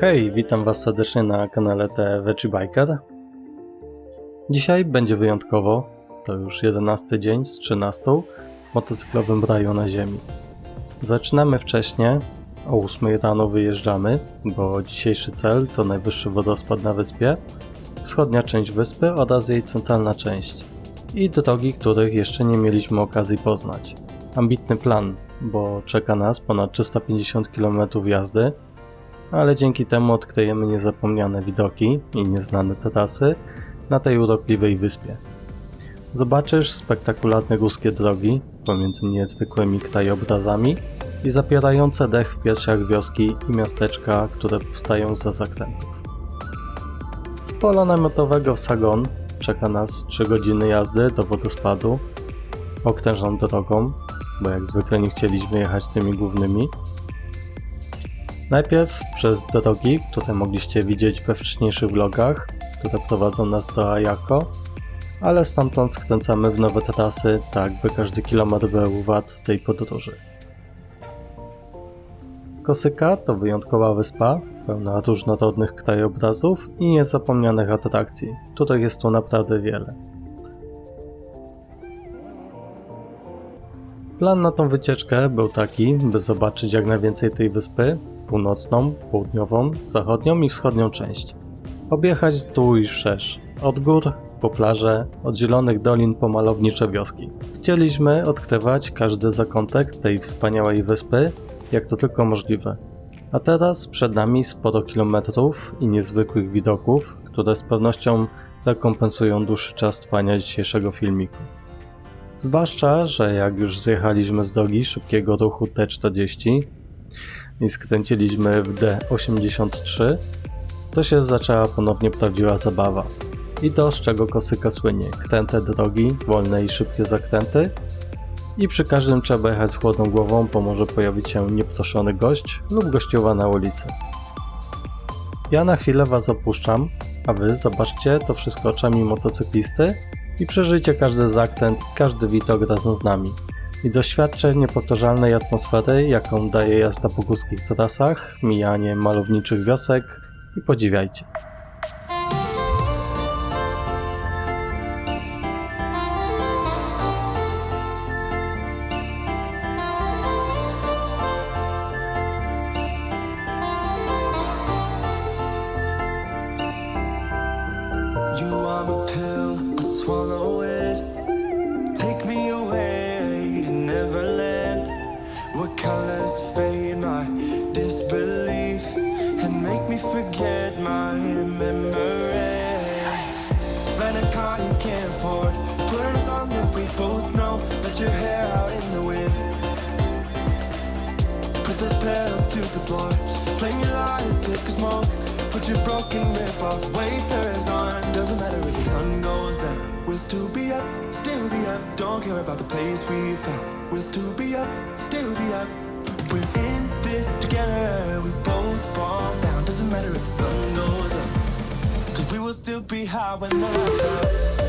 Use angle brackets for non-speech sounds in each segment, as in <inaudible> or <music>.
Hej, witam Was serdecznie na kanale The Veggie Biker. Dzisiaj będzie wyjątkowo, to już 11 dzień z 13 w motocyklowym raju na ziemi. Zaczynamy wcześnie, o 8 rano wyjeżdżamy, bo dzisiejszy cel to najwyższy wodospad na wyspie, wschodnia część wyspy oraz jej centralna część i drogi, których jeszcze nie mieliśmy okazji poznać. Ambitny plan, bo czeka nas ponad 350 km jazdy, ale dzięki temu odkryjemy niezapomniane widoki i nieznane trasy na tej urokliwej wyspie. Zobaczysz spektakularne górskie drogi pomiędzy niezwykłymi krajobrazami i zapierające dech w piersiach wioski i miasteczka, które powstają za zakrętów. Z pola namiotowego w Sagon czeka nas 3 godziny jazdy do wodospadu okrężną drogą, bo jak zwykle nie chcieliśmy jechać tymi głównymi, Najpierw przez drogi, które mogliście widzieć we wcześniejszych vlogach, które prowadzą nas do Ayako, ale stamtąd skręcamy w nowe trasy, tak by każdy kilometr był wart tej podróży. Kosyka to wyjątkowa wyspa, pełna różnorodnych krajobrazów i niezapomnianych atrakcji, których jest tu naprawdę wiele. Plan na tą wycieczkę był taki, by zobaczyć jak najwięcej tej wyspy, północną, południową, zachodnią i wschodnią część. Objechać dół i wszerz, od gór po plaże, od zielonych dolin po malownicze wioski. Chcieliśmy odkrywać każdy zakątek tej wspaniałej wyspy, jak to tylko możliwe. A teraz przed nami sporo kilometrów i niezwykłych widoków, które z pewnością rekompensują dłuższy czas trwania dzisiejszego filmiku. Zwłaszcza, że jak już zjechaliśmy z drogi szybkiego ruchu T40 i skręciliśmy w D83, to się zaczęła ponownie prawdziwa zabawa. I to, z czego kosyka słynie. Kręte drogi, wolne i szybkie zakręty i przy każdym trzeba jechać z chłodną głową, bo może pojawić się nieproszony gość lub gościowa na ulicy. Ja na chwilę Was opuszczam, a Wy zobaczcie to wszystko oczami motocyklisty i przeżyjcie każdy zakręt każdy widok razem z nami. I doświadczę niepowtarzalnej atmosfery, jaką daje jazda po górskich trasach, mijanie malowniczych wiosek i podziwiajcie. Still be up, still be up. We're in this together. We both fall down. Doesn't matter if the sun goes up. Cause we will still be high when the lights out.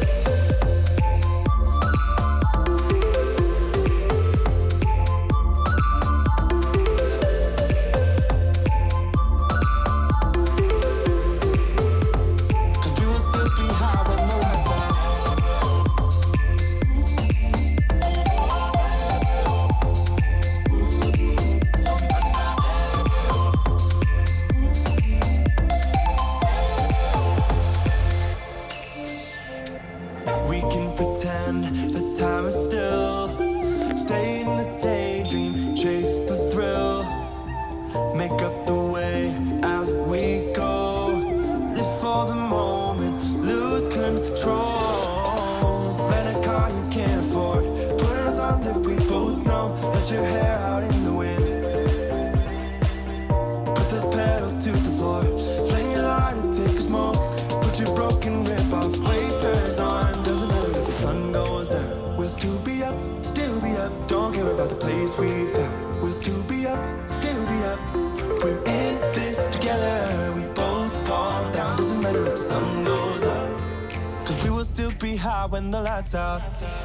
When the lights out.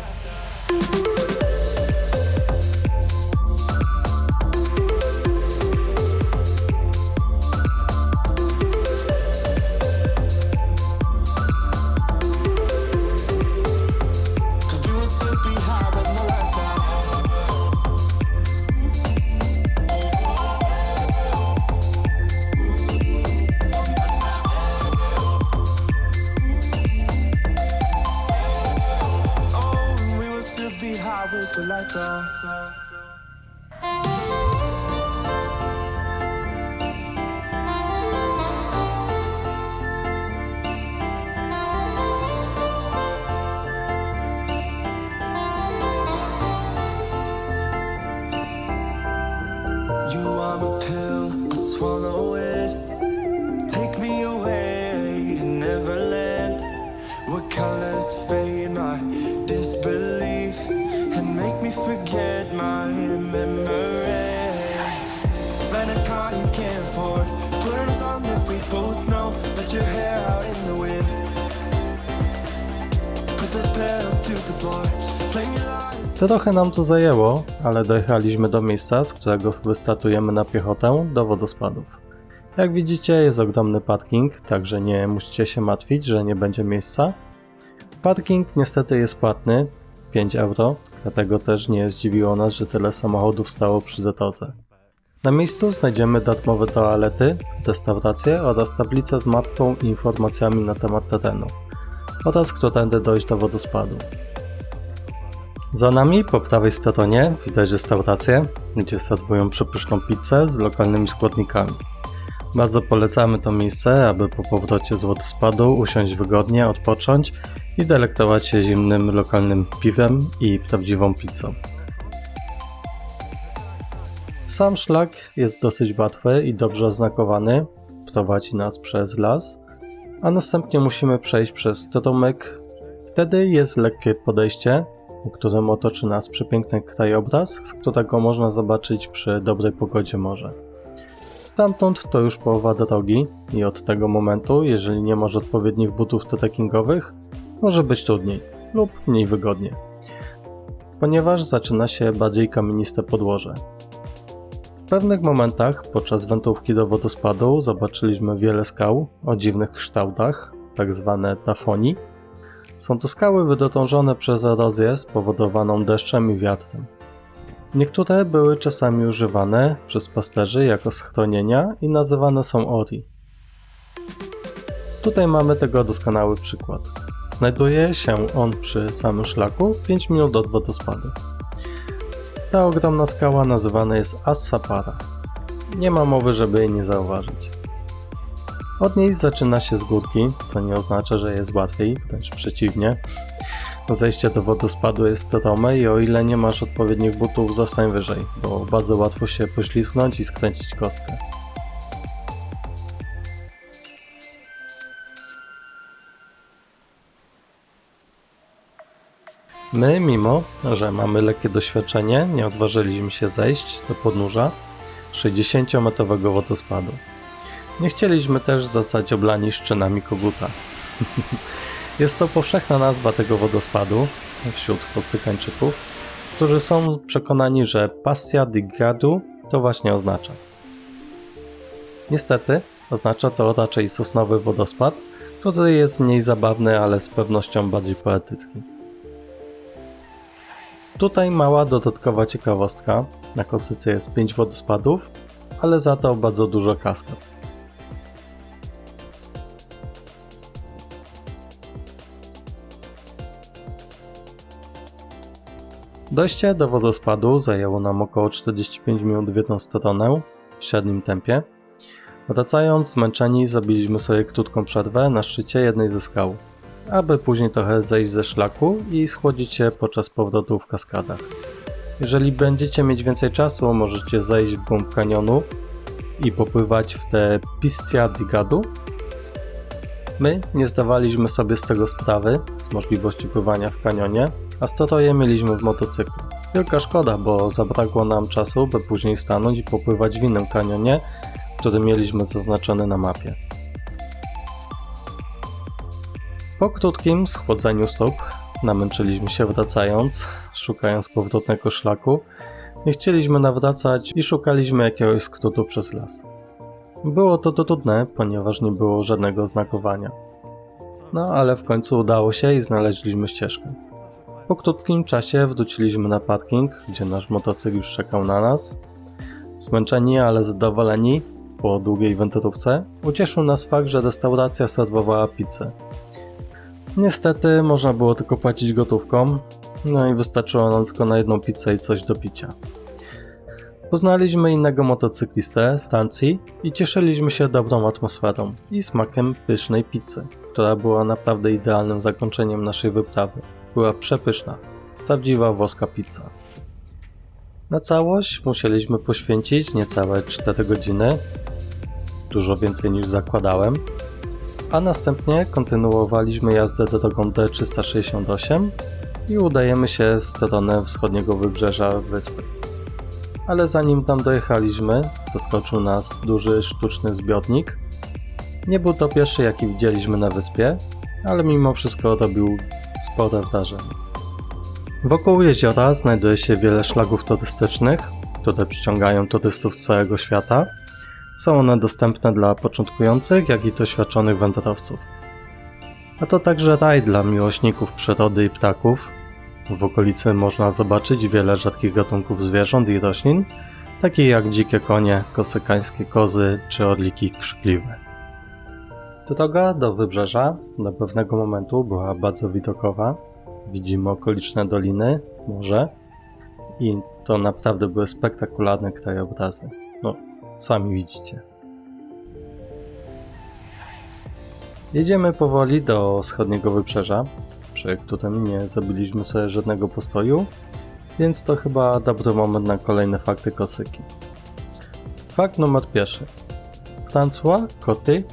Are my pill, I swallow it. Take me away to Neverland, where colors fade my disbelief and make me forget my Trochę nam to zajęło, ale dojechaliśmy do miejsca, z którego wystartujemy na piechotę do wodospadów. Jak widzicie jest ogromny parking, także nie musicie się martwić, że nie będzie miejsca. Parking niestety jest płatny, 5 euro, dlatego też nie zdziwiło nas, że tyle samochodów stało przy drodze. Na miejscu znajdziemy darmowe toalety, restauracje oraz tablicę z mapką i informacjami na temat terenu oraz którędy dojść do wodospadu. Za nami po prawej stronie widać restaurację, gdzie serwują przepyszną pizzę z lokalnymi składnikami. Bardzo polecamy to miejsce, aby po powrocie z wodospadu usiąść wygodnie, odpocząć i delektować się zimnym lokalnym piwem i prawdziwą pizzą. Sam szlak jest dosyć łatwy i dobrze oznakowany, prowadzi nas przez las, a następnie musimy przejść przez stromek. Wtedy jest lekkie podejście, którym otoczy nas przepiękny krajobraz, z którego można zobaczyć przy dobrej pogodzie morze. Stamtąd to już połowa drogi i od tego momentu, jeżeli nie masz odpowiednich butów trekkingowych, może być trudniej lub mniej wygodnie, ponieważ zaczyna się bardziej kamieniste podłoże. W pewnych momentach podczas wędrówki do wodospadu zobaczyliśmy wiele skał o dziwnych kształtach, tak zwane tafoni, są to skały wydotążone przez erozję spowodowaną deszczem i wiatrem. Niektóre były czasami używane przez pasterzy jako schronienia i nazywane są ori. Tutaj mamy tego doskonały przykład. Znajduje się on przy samym szlaku 5 minut od wodospadu. Ta ogromna skała nazywana jest Assapara. Nie ma mowy, żeby jej nie zauważyć. Od niej zaczyna się z górki, co nie oznacza, że jest łatwiej, wręcz przeciwnie. Zejście do wodospadu jest strome i o ile nie masz odpowiednich butów, zostań wyżej, bo bardzo łatwo się poślizgnąć i skręcić kostkę. My, mimo że mamy lekkie doświadczenie, nie odważyliśmy się zejść do podnóża 60-metrowego wodospadu. Nie chcieliśmy też zostać oblani szczynami koguta. <laughs> Jest to powszechna nazwa tego wodospadu wśród podsykańczyków, którzy są przekonani, że pasja di gradu to właśnie oznacza. Niestety, oznacza to raczej sosnowy wodospad, który jest mniej zabawny, ale z pewnością bardziej poetycki. Tutaj mała dodatkowa ciekawostka. Na Kosyce jest 5 wodospadów, ale za to bardzo dużo kaskad. Dojście do wodospadu zajęło nam około 45 minut w jedną stronę w średnim tempie. Wracając zmęczeni zrobiliśmy sobie krótką przerwę na szczycie jednej ze skał, aby później trochę zejść ze szlaku i schłodzić się podczas powrotu w kaskadach. Jeżeli będziecie mieć więcej czasu, możecie zejść w głąb kanionu i popływać w te Piscia di Gadu. My nie zdawaliśmy sobie z tego sprawy, z możliwości pływania w kanionie, a stroje mieliśmy w motocyklu. Wielka szkoda, bo zabrakło nam czasu, by później stanąć i popływać w innym kanionie, który mieliśmy zaznaczony na mapie. Po krótkim schłodzeniu stóp namęczyliśmy się wracając, szukając powrotnego szlaku. Nie chcieliśmy nawracać i szukaliśmy jakiegoś skrótu przez las. Było to trudne, ponieważ nie było żadnego znakowania. No ale w końcu udało się i znaleźliśmy ścieżkę. Po krótkim czasie wróciliśmy na parking, gdzie nasz motocykl już czekał na nas. Zmęczeni, ale zadowoleni po długiej wędrówce, ucieszył nas fakt, że restauracja serwowała pizzę. Niestety można było tylko płacić gotówką, no i wystarczyło nam tylko na jedną pizzę i coś do picia. Poznaliśmy innego motocyklistę z Francji i cieszyliśmy się dobrą atmosferą i smakiem pysznej pizzy, która była naprawdę idealnym zakończeniem naszej wyprawy. Była przepyszna, prawdziwa włoska pizza. Na całość musieliśmy poświęcić niecałe 4 godziny, dużo więcej niż zakładałem, a następnie kontynuowaliśmy jazdę drogą D368 i udajemy się w stronę wschodniego wybrzeża wyspy. Ale zanim tam dojechaliśmy, zaskoczył nas duży sztuczny zbiornik. Nie był to pierwszy, jaki widzieliśmy na wyspie, ale mimo wszystko robił spore wrażenie. Wokół jeziora znajduje się wiele szlaków turystycznych, które przyciągają turystów z całego świata. Są one dostępne dla początkujących, jak i doświadczonych wędrowców. A to także raj dla miłośników przyrody i ptaków. W okolicy można zobaczyć wiele rzadkich gatunków zwierząt i roślin, takie jak dzikie konie, kosykańskie kozy czy orliki krzykliwe. Droga do wybrzeża do pewnego momentu była bardzo widokowa. Widzimy okoliczne doliny, morze i to naprawdę były spektakularne krajobrazy. No, sami widzicie. Jedziemy powoli do wschodniego wybrzeża, przy którym nie zabiliśmy sobie żadnego postoju, więc to chyba dobry moment na kolejne fakty kosyki. Fakt numer pierwszy. François Coty,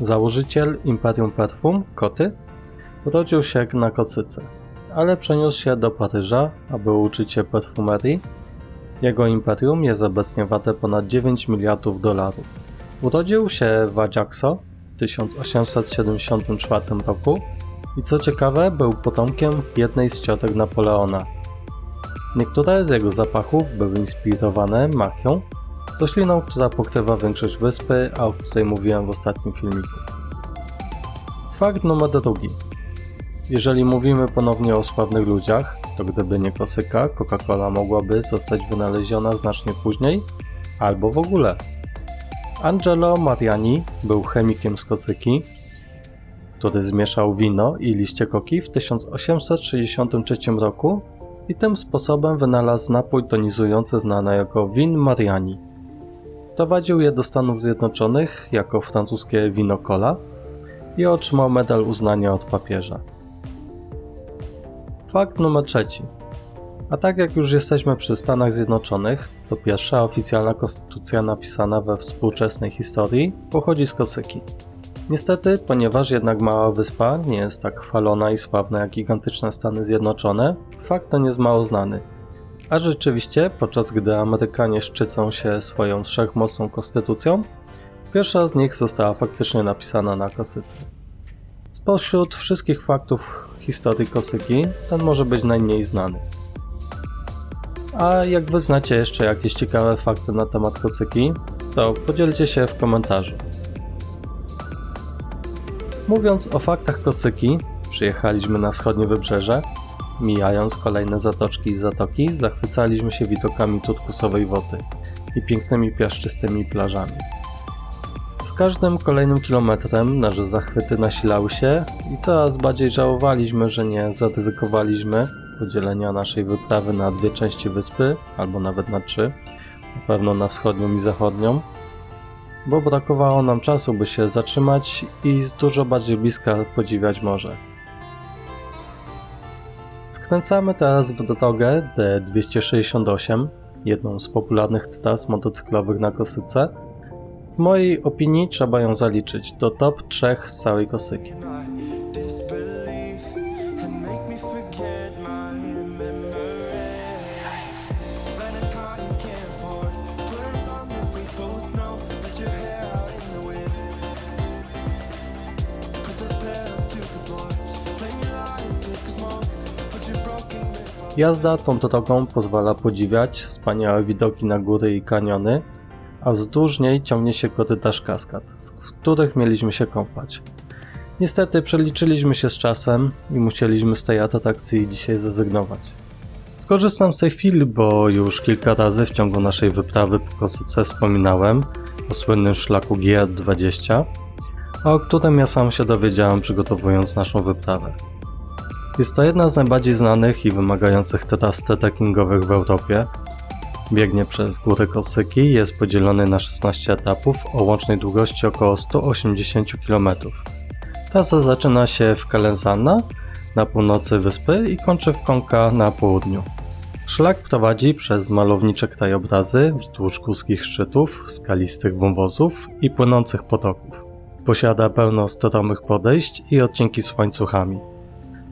założyciel Imperium Perfum Coty, urodził się na Kosyce, ale przeniósł się do Paryża, aby uczyć się perfumerii. Jego imperium jest obecnie warte ponad 9 miliardów dolarów. Urodził się w Ajaxo w 1874 roku i co ciekawe był potomkiem jednej z ciotek Napoleona. Niektóre z jego zapachów były inspirowane makią, rośliną, która pokrywa większość wyspy, a o której mówiłem w ostatnim filmiku. Fakt numer drugi. Jeżeli mówimy ponownie o sławnych ludziach, to gdyby nie kosyka, Coca-Cola mogłaby zostać wynaleziona znacznie później, albo w ogóle. Angelo Mariani był chemikiem z kosyki, który zmieszał wino i liście koki w 1863 roku i tym sposobem wynalazł napój tonizujący znany jako win Mariani. Prowadził je do Stanów Zjednoczonych jako francuskie wino cola i otrzymał medal uznania od papieża. Fakt numer trzeci. A tak jak już jesteśmy przy Stanach Zjednoczonych, to pierwsza oficjalna konstytucja napisana we współczesnej historii pochodzi z Kosyki. Niestety, ponieważ jednak mała wyspa nie jest tak chwalona i sławna jak gigantyczne Stany Zjednoczone, fakt ten jest mało znany. A rzeczywiście, podczas gdy Amerykanie szczycą się swoją wszechmocną konstytucją, pierwsza z nich została faktycznie napisana na Kosyce. Spośród wszystkich faktów historii Kosyki, ten może być najmniej znany. A jak wy znacie jeszcze jakieś ciekawe fakty na temat Kosyki, to podzielcie się w komentarzu. Mówiąc o faktach Kosyki, przyjechaliśmy na wschodnie wybrzeże. Mijając kolejne zatoczki i zatoki, zachwycaliśmy się widokami turkusowej wody i pięknymi piaszczystymi plażami. Z każdym kolejnym kilometrem nasze zachwyty nasilały się i coraz bardziej żałowaliśmy, że nie zaryzykowaliśmy podzielenia naszej wyprawy na dwie części wyspy, albo nawet na trzy, na pewno na wschodnią i zachodnią, bo brakowało nam czasu, by się zatrzymać i z dużo bardziej bliska podziwiać morze. Skręcamy teraz w drogę D268, jedną z popularnych tras motocyklowych na Kosyce. W mojej opinii trzeba ją zaliczyć do top 3 z całej Kosyki. Jazda tą drogą pozwala podziwiać wspaniałe widoki na góry i kaniony, a wzdłuż niej ciągnie się korytarz kaskad, z których mieliśmy się kąpać. Niestety przeliczyliśmy się z czasem i musieliśmy z tej atrakcji dzisiaj zrezygnować. Skorzystam z tej chwili, bo już kilka razy w ciągu naszej wyprawy po Kosyce wspominałem o słynnym szlaku GR20, a o którym ja sam się dowiedziałem przygotowując naszą wyprawę. Jest to jedna z najbardziej znanych i wymagających tras trekkingowych w Europie. Biegnie przez góry Kosyki, jest podzielony na 16 etapów o łącznej długości około 180 km. Trasa zaczyna się w Kalenzana na północy wyspy i kończy w Konka na południu. Szlak prowadzi przez malownicze krajobrazy wzdłuż górskich szczytów, skalistych wąwozów i płynących potoków. Posiada pełno stromych podejść i odcinki z łańcuchami.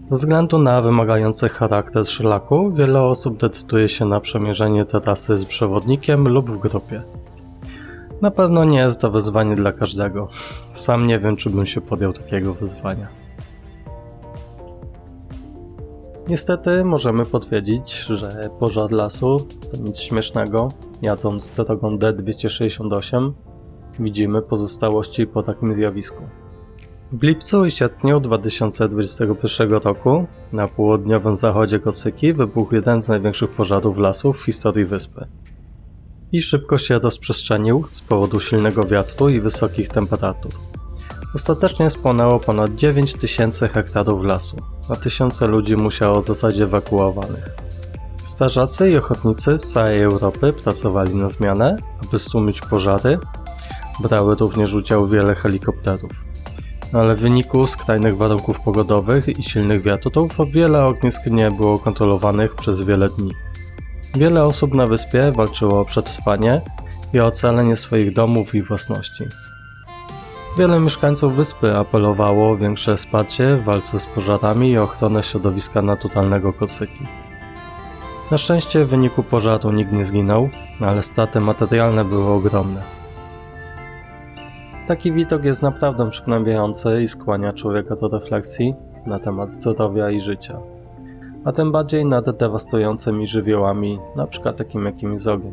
Ze względu na wymagający charakter szlaku, wiele osób decyduje się na przemierzenie trasy z przewodnikiem lub w grupie. Na pewno nie jest to wyzwanie dla każdego. Sam nie wiem, czy bym się podjął takiego wyzwania. Niestety możemy potwierdzić, że pożar lasu to nic śmiesznego. Jadąc drogą D268 widzimy pozostałości po takim zjawisku. W lipcu i sierpniu 2021 roku na południowym zachodzie Kosyki wybuchł jeden z największych pożarów lasów w historii wyspy. I szybko się rozprzestrzenił z powodu silnego wiatru i wysokich temperatur. Ostatecznie spłonęło ponad 9 tysięcy hektarów lasu, a tysiące ludzi musiało zostać ewakuowanych. Strażacy i ochotnicy z całej Europy pracowali na zmianę, aby stłumić pożary. Brały również udział wiele helikopterów. Ale w wyniku skrajnych warunków pogodowych i silnych wiatrów wiele ognisk nie było kontrolowanych przez wiele dni. Wiele osób na wyspie walczyło o przetrwanie i ocalenie swoich domów i własności. Wiele mieszkańców wyspy apelowało o większe wsparcie w walce z pożarami i ochronę środowiska naturalnego Kosyki. Na szczęście w wyniku pożaru nikt nie zginął, ale straty materialne były ogromne. Taki widok jest naprawdę przygnębiający i skłania człowieka do refleksji na temat zdrowia i życia. A tym bardziej nad dewastującymi żywiołami, np. takimi jakimi z ogień.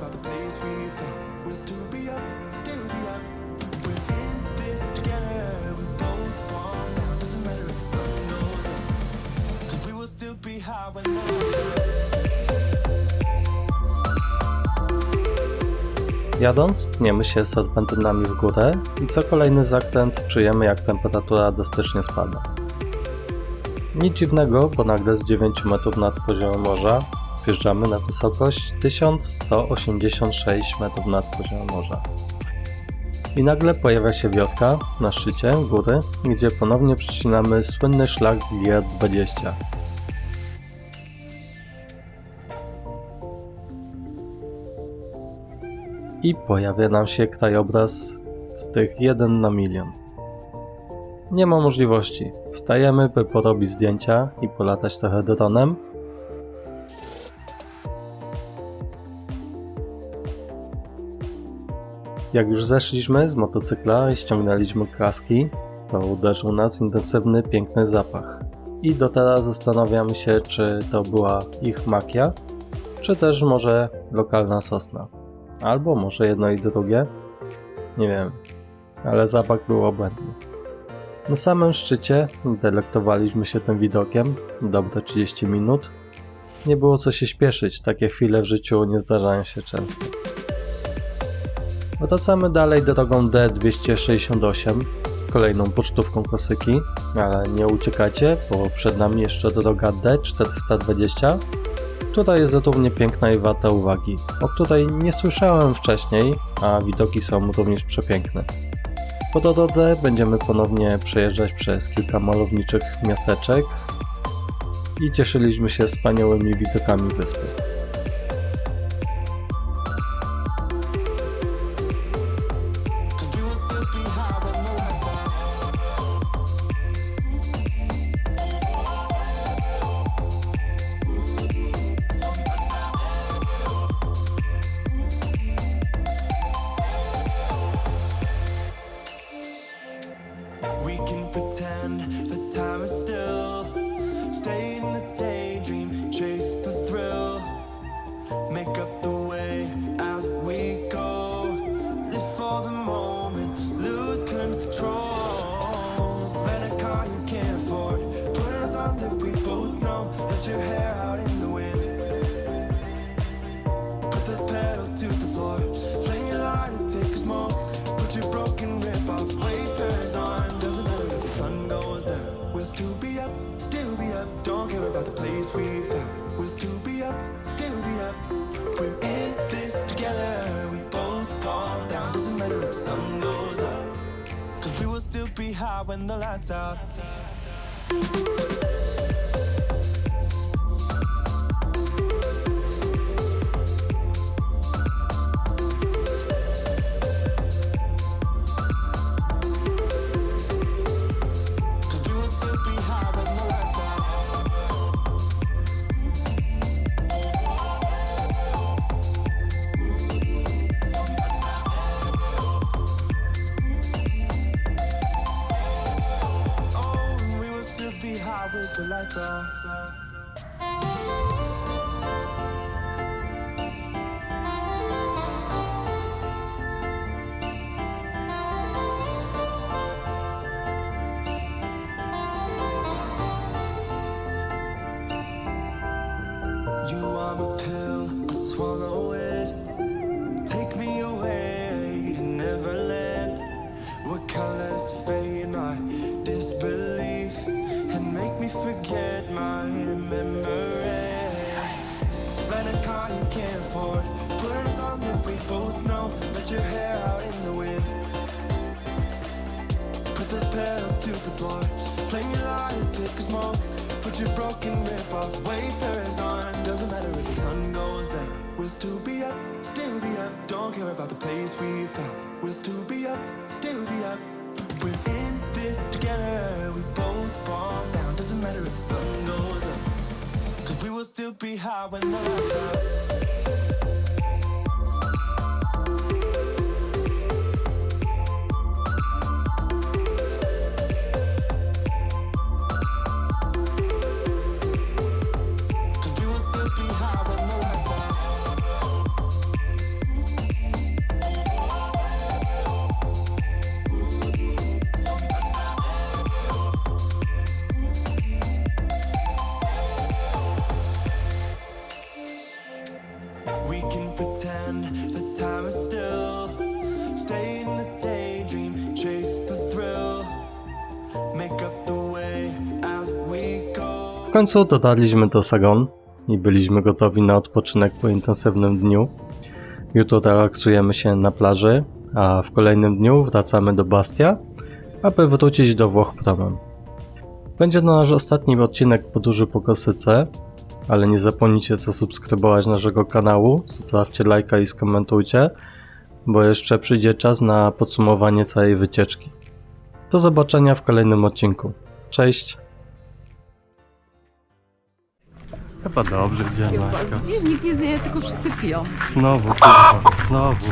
The Jadąc, pniemy się serpentynami w górę i co kolejny zakręt czujemy jak temperatura drastycznie spada. Nic dziwnego, bo nagle z 9 metrów nad poziomem morza wjeżdżamy na wysokość 1186 metrów nad poziomem morza. I nagle pojawia się wioska na szczycie góry, gdzie ponownie przecinamy słynny szlak GR20. I pojawia nam się krajobraz z tych 1 na milion. Nie ma możliwości. Stajemy, by porobić zdjęcia i polatać trochę dronem. Jak już zeszliśmy z motocykla i ściągnęliśmy kaski, to uderzył nas intensywny, piękny zapach. I do teraz zastanawiamy się, czy to była ich makia, czy też może lokalna sosna. Albo może jedno i drugie. Nie wiem, ale zapach był obłędny. Na samym szczycie delektowaliśmy się tym widokiem dobre 30 minut. Nie było co się śpieszyć, takie chwile w życiu nie zdarzają się często. Wracamy dalej drogą D268, kolejną pocztówką Kosyki, ale nie uciekajcie, bo przed nami jeszcze droga D420, która jest równie piękna i warta uwagi, o której nie słyszałem wcześniej, a widoki są również przepiękne. Po drodze będziemy ponownie przejeżdżać przez kilka malowniczych miasteczek i cieszyliśmy się wspaniałymi widokami wyspy. High when the lights out. We found, we'll still be up, still be up. We're in this together, we both fall down. Doesn't matter if the sun goes up, cause we will still be high when the lights out. W końcu dotarliśmy do Sagon i byliśmy gotowi na odpoczynek po intensywnym dniu. Jutro relaksujemy się na plaży, a w kolejnym dniu wracamy do Bastia, aby wrócić do Włoch promem. Będzie to nasz ostatni odcinek podróży po Kosyce, ale nie zapomnijcie zasubskrybować naszego kanału, zostawcie lajka i skomentujcie, bo jeszcze przyjdzie czas na podsumowanie całej wycieczki. Do zobaczenia w kolejnym odcinku. Cześć! Chyba dobrze idzie, Maśka. Widzisz, nikt nie zje, tylko wszyscy piją. Znowu, kurwa, znowu.